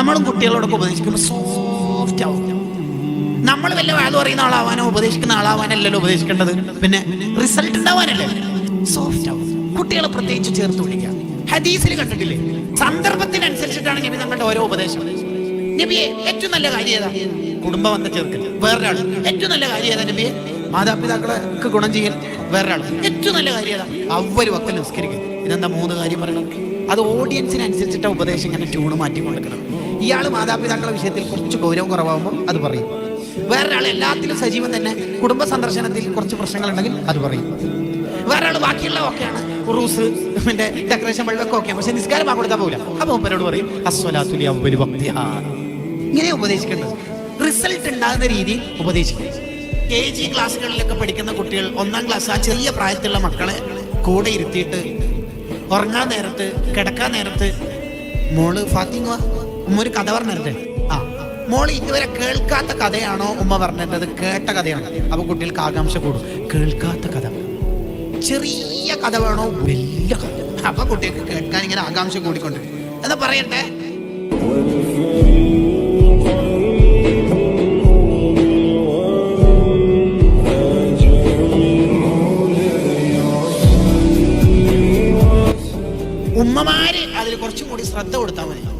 നമ്മളും കുട്ടികളോടൊക്കെ ഉപദേശിക്കുമ്പോൾ സോഫ്റ്റ് ആവും. നമ്മൾ വല്ല വാഴ പറയുന്ന ആളാവാനോ ഉപദേശിക്കുന്ന ആളാവാനല്ലല്ലോ ഉപദേശിക്കേണ്ടത്. പിന്നെ റിസൾട്ട് ഉണ്ടാവാനല്ലേ? സോഫ്റ്റ് ആവും. കുട്ടികളെ പ്രത്യേകിച്ച് ചേർത്ത് വിളിക്കുക. ഹദീസിൽ കണ്ടിട്ടില്ലേ? സന്ദർഭത്തിനനുസരിച്ചിട്ടാണ് നബി നമ്മളുടെ ഓരോ ഉപദേശം. നബിയെ ഏറ്റവും നല്ല കാര്യം ഏതാ? കുടുംബം വന്ന ചേർക്കൽ വേറൊരാൾ. ഏറ്റവും നല്ല കാര്യം ഏതാ നബിയെ? മാതാപിതാക്കളെ ഗുണം ചെയ്യൽ വേറൊരാൾ. ഏറ്റവും നല്ല കാര്യം ഏതാ? അവർ വക്കൽ നിസ്കരിക്കും. ഇതെന്താ മൂന്ന് കാര്യം പറയണം? അത് ഓഡിയൻസിനനുസരിച്ചിട്ട് ഉപദേശം ഇങ്ങനെ ട്യൂണ് മാറ്റി കൊടുക്കണം ഇയാൾ മാതാപിതാക്കളുടെ വിഷയത്തിൽ കുറച്ച് ഗൗരവം കുറവാകുമ്പോൾ അത് പറയും. വേറൊരാൾ എല്ലാത്തിലും സജീവൻ തന്നെ കുടുംബ സന്ദർശനത്തിൽ കുറച്ച് പ്രശ്നങ്ങൾ പ്രശ്നങ്ങളുണ്ടെങ്കിൽ അത് പറയും. വേറൊരാൾ ബാക്കിയുള്ള ഒക്കെയാണ്. ഉറൂസ് പിന്നെ ഡെക്കറേഷൻ വെള്ളമൊക്കെ ഓക്കെ പക്ഷെ നിസ്കാരം ആ കൊടുക്കാൻ പോകില്ല അപ്പൊ മൂപ്പരോട് പറയും അസ്വലാത്തുലി അവൽ ഭക്തിഹാ ഇങ്ങനെ ഉപദേശിക്കേണ്ടത്. റിസൾട്ട് ഉണ്ടാകുന്ന രീതി ഉപദേശിക്കുന്നത് കെ ജി ക്ലാസ്സുകളിലൊക്കെ പഠിക്കുന്ന കുട്ടികൾ ഒന്നാം ക്ലാസ് ആ ചെറിയ പ്രായത്തിലുള്ള മക്കളെ കൂടെ ഇരുത്തിയിട്ട് ഉറങ്ങാൻ നേരത്ത് കിടക്കാൻ നേരത്ത് മോൾ ഫാത്തിമ ഉമ്മ ഒരു കഥ പറഞ്ഞിട്ട് ആ മോൾ ഇതുവരെ കേൾക്കാത്ത കഥയാണോ ഉമ്മ പറഞ്ഞിട്ടത് കേട്ട കഥയാണ്. അപ്പൊ കുട്ടികൾക്ക് ആകാംക്ഷ കൂടും. കേൾക്കാത്ത കഥ. ചെറിയ കഥ വേണോ? വലിയ കഥ. അപ്പൊ കുട്ടികൾക്ക് കേൾക്കാൻ ഇങ്ങനെ ആകാംക്ഷ കൂടിക്കൊണ്ട്. എന്നാ പറയട്ടെ? ഉമ്മമാര് അതിൽ കുറച്ചും കൂടി ശ്രദ്ധ കൊടുത്താൽ മതി.